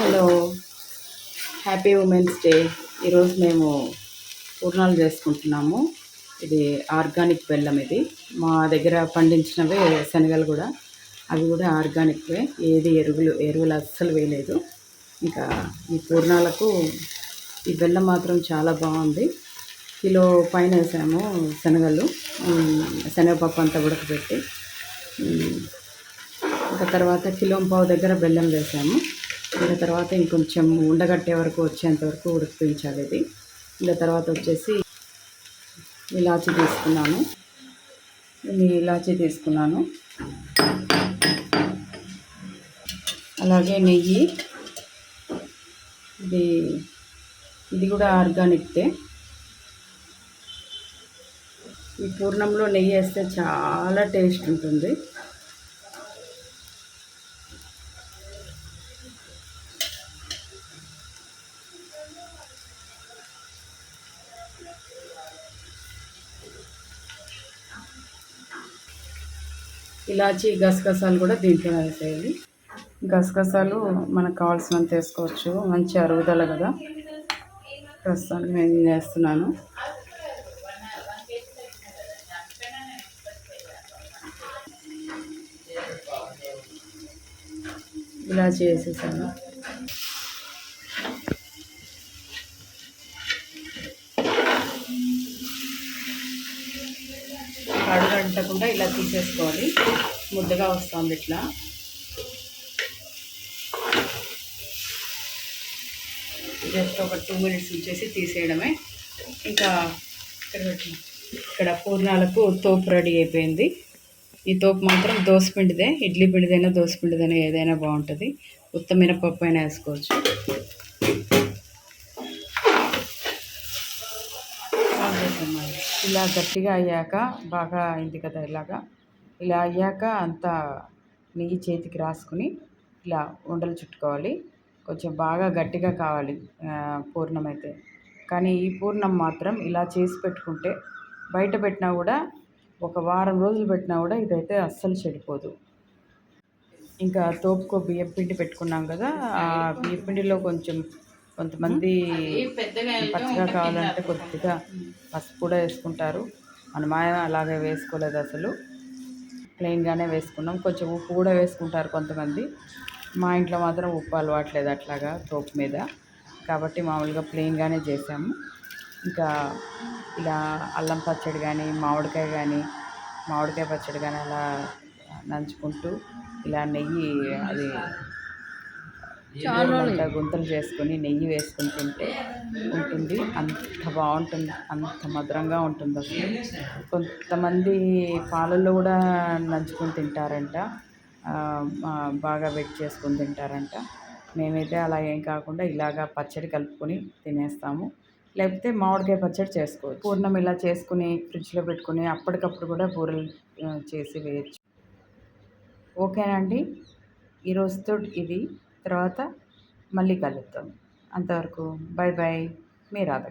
Hello. Happy women's day. ఈరోజు మేము పూర్ణాలు చేసుకుంటున్నాము. ఇది ఆర్గానిక్ బెల్లం ఇది. మా దగ్గర పండించినవే శనగలు కూడా. అవి కూడా ఆర్గానిక్వే. ఏది ఎరువులు ఎరువులు అస్సలు వేయలేదు. ఇంకా ఈ పూర్ణాలకు ఈ బెల్లం మాత్రం చాలా బాగుంది. కిలో పైన వేసాము శనగలు. శనగపప్పు అంతా ఉడకబెట్టి. ఇంకా తర్వాత కిలో పావు దగ్గర బెల్లం వేసాము. వేసుకున్న తర్వాత ఇంకొంచెం ఉండగట్టే వరకు వచ్చేంత వరకు ఉడికించాలి ఇది. ఇంకా తర్వాత వచ్చేసి ఇలాచి తీసుకున్నాను. ఇది ఇలాచి తీసుకున్నాను. అలాగే నెయ్యి. ఇది ఇది కూడా ఆర్గానిక్దే. ఈ పూర్ణంలో నెయ్యి వేస్తే చాలా టేస్ట్ ఉంటుంది. ఇలాచి గసగసాలు కూడా దీంట్లో వేసేయాలి. గసగసాలు మనకు కావాల్సినంత వేసుకోవచ్చు. మంచి అరుగుదల కదా. ప్రస్తుతానికి నేను వేస్తున్నాను. ఇలాచి వేసేసాను. అంటకుండా ఇలా తీసేసుకోవాలి. ముద్దగా వస్తుంది ఇట్లా. జస్ట్ ఒక టూ మినిట్స్ ఉంచేసి తీసేయడమే. ఇంకా ఇక్కడ పూర్ణాలకు తోపు రెడీ అయిపోయింది. ఈ తోపు మాత్రం దోసపిండిదే ఇడ్లీ పిండిదైనా దోసపిండిదైనా ఏదైనా బాగుంటుంది. ఉత్త మినపప్పు అయినా వేసుకోవచ్చు. ఇలా గట్టిగా అయ్యాక బాగా అయింది కదా ఇలాగా. ఇలా అయ్యాక అంతా నెయ్యి చేతికి రాసుకుని ఇలా ఉండలు చుట్టుకోవాలి. కొంచెం బాగా గట్టిగా కావాలి పూర్ణం అయితే. కానీ ఈ పూర్ణం మాత్రం ఇలా చేసి పెట్టుకుంటే బయట పెట్టినా కూడా ఒక వారం రోజులు పెట్టినా కూడా ఇదైతే అస్సలు చెడిపోదు. ఇంకా తోపుకో బియ్యం పిండి పెట్టుకున్నాం కదా ఆ బియ్యం పిండిలో కొంచెం కొంతమంది పచ్చగా కావాలంటే కొద్దిగా పసుపు కూడా వేసుకుంటారు. మనం అలాగే వేసుకోలేదు అసలు. ప్లెయిన్గానే వేసుకున్నాం. కొంచెం ఉప్పు కూడా వేసుకుంటారు కొంతమంది. మా ఇంట్లో మాత్రం ఉప్పు అలవాట్లేదు అట్లాగా తోపు మీద. కాబట్టి మామూలుగా ప్లెయిన్గానే చేసాము. ఇంకా ఇలా అల్లం పచ్చడి కానీ మామిడికాయ కానీ మామిడికాయ పచ్చడి కానీ అలా నంచుకుంటూ ఇలా నెయ్యి అది అంతా గుంతలు చేసుకొని నెయ్యి వేసుకొని తింటే ఉంటుంది. అంత బాగుంటుంది. అంత మధురంగా ఉంటుంది అసలు. కొంతమంది పాలల్లో కూడా నంచుకొని తింటారంట. బాగా వెట్ చేసుకొని తింటారంట. మేమైతే అలా ఏం కాకుండా ఇలాగా పచ్చడి కలుపుకొని తినేస్తాము. లేకపోతే మామిడికాయ పచ్చడి చేసుకోవచ్చు. పూర్ణం ఇలా చేసుకుని ఫ్రిడ్జ్లో పెట్టుకుని అప్పటికప్పుడు కూడా బూరెలు చేసి వేయచ్చు. ఓకేనండి ఈ రోజుతో ఇది. తర్వాత మళ్ళీ కలుద్దాం. అంతవరకు బాయ్ బాయ్ మీ రాధ